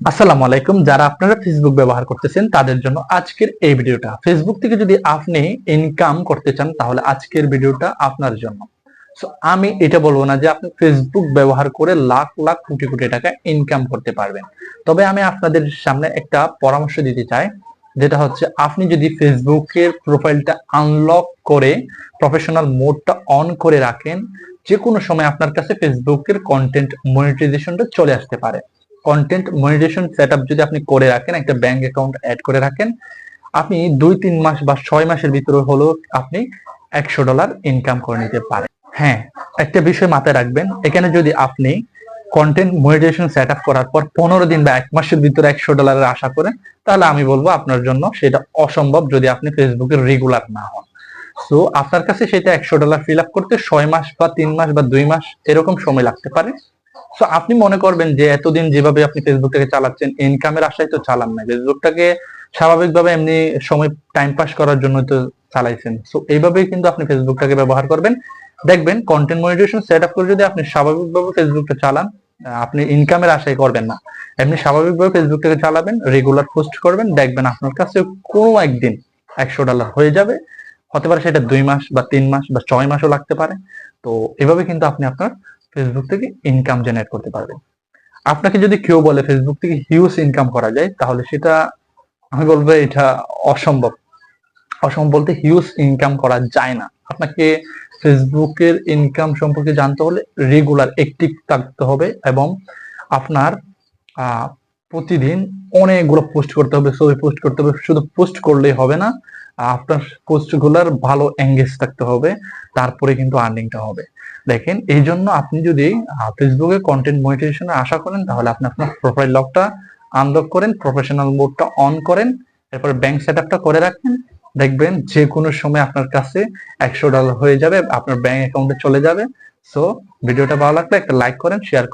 আসসালামু আলাইকুম। যারা আপনারা ফেসবুক ব্যবহার করতেছেন, তাদের জন্য আজকের এই ভিডিওটা। ফেসবুক থেকে যদি আপনি ইনকাম করতে চান, তাহলে আজকের ভিডিওটা আপনার জন্য। আমি এটা বলব না যে আপনি ফেসবুক ব্যবহার করে লাখ লাখ কোটি কোটি টাকা ইনকাম করতে পারবেন। তবে আমি আপনাদের সামনে একটা পরামর্শ দিতে চাই, যেটা হচ্ছে আপনি যদি ফেসবুকের প্রোফাইলটা আনলক করে প্রফেশনাল মোডটা অন করে রাখেন যে কোনো সময় আপনার কাছে ফেসবুকের কন্টেন্ট মনিটাইজেশনটা চলে আসতে পারে। কন্টেন্ট মনিটাইজেশন সেট যদি আপনি করে রাখেন, একটা ব্যাংক অ্যাকাউন্ট অ্যাড করে রাখেন, আপনি দুই, তিন মাস বা ছয় মাসের ভিতরে হলেও আপনি একশো ডলার ইনকাম করে নিতে পারেন। হ্যাঁ একটা বিষয় মাথায় রাখবেন, এখানে যদি আপনি কন্টেন্ট মনিটাইজেশন সেট আপ করার পর পনেরো দিন বা এক মাসের ভিতরে একশো ডলারের আশা করেন, তাহলে আমি বলব আপনার জন্য সেটা অসম্ভব যদি আপনি ফেসবুকে রেগুলার না হন। সো আপনার কাছে সেটা একশো ডলার ফিল আপ করতে ছয় মাস বা তিন মাস বা দুই মাস এরকম সময় লাগতে পারে। সো আপনি মনে করবেন যে এতদিন যেভাবে আপনি ফেসবুকটাকে চালাচ্ছেন ইনকামের আশায় তো চালান না ফেসবুকটাকে স্বাভাবিকভাবে এমনি সময় টাইম পাস করার জন্য তো চালাইছেন। সো এইভাবেই কিন্তু আপনি ফেসবুকটাকে ব্যবহার করবেন। দেখবেন কন্টেন্ট মনিটাইজেশন সেট আপ করে যদি আপনি স্বাভাবিকভাবে ফেসবুকটা চালান আপনি ইনকামের আশায় করবেন না। এমনি স্বাভাবিকভাবে ফেসবুকটাকে চালাবেন রেগুলার পোস্ট করবেন, দেখবেন আপনার কাছে কোনো একদিন একশো ডলার হয়ে যাবে। হতে পারে সেটা দুই মাস বা তিন মাস বা ছয় মাসও লাগতে পারে। তো, এভাবে কিন্তু আপনি আপনার ফেসবুক থেকে ইনকাম জেনারেট করতে পারবেন আপনাকে যদি কেউ বলে ফেসবুক থেকে হিউজ ইনকাম করা যায়, তাহলে সেটা আমি বলব এটা অসম্ভব। অসম্ভব বলতে হিউজ ইনকাম করা যায় না। আপনাকে ফেসবুকের ইনকাম সম্পর্কে জানতে হলে রেগুলার একটিভ থাকতে হবে এবং আপনার প্রতিদিন অনেকগুলো পোস্ট করতে হবে, ছবি পোস্ট করতে হবে, শুধু পোস্ট করলেই হবে না, আপনার পোস্টগুলোর ভালো এঙ্গেজ থাকতে হবে, তারপরে কিন্তু আর্নিংটা হবে। দেখেন, এই জন্য আপনি যদি ফেসবুকে কন্টেন্ট মনিটাইজেশনের আশা করেন, তাহলে আপনি আপনার প্রোফাইল লকটা আনলক করেন প্রফেশনাল মোডটা অন করেন, এরপর ব্যাংক সেট করে রাখেন, দেখবেন যে কোনো সময় আপনার কাছে একশো ডলার হয়ে যাবে, আপনার ব্যাংক অ্যাকাউন্টে চলে যাবে। সো ভিডিওটা ভালো লাগলে একটা লাইক করেন শেয়ার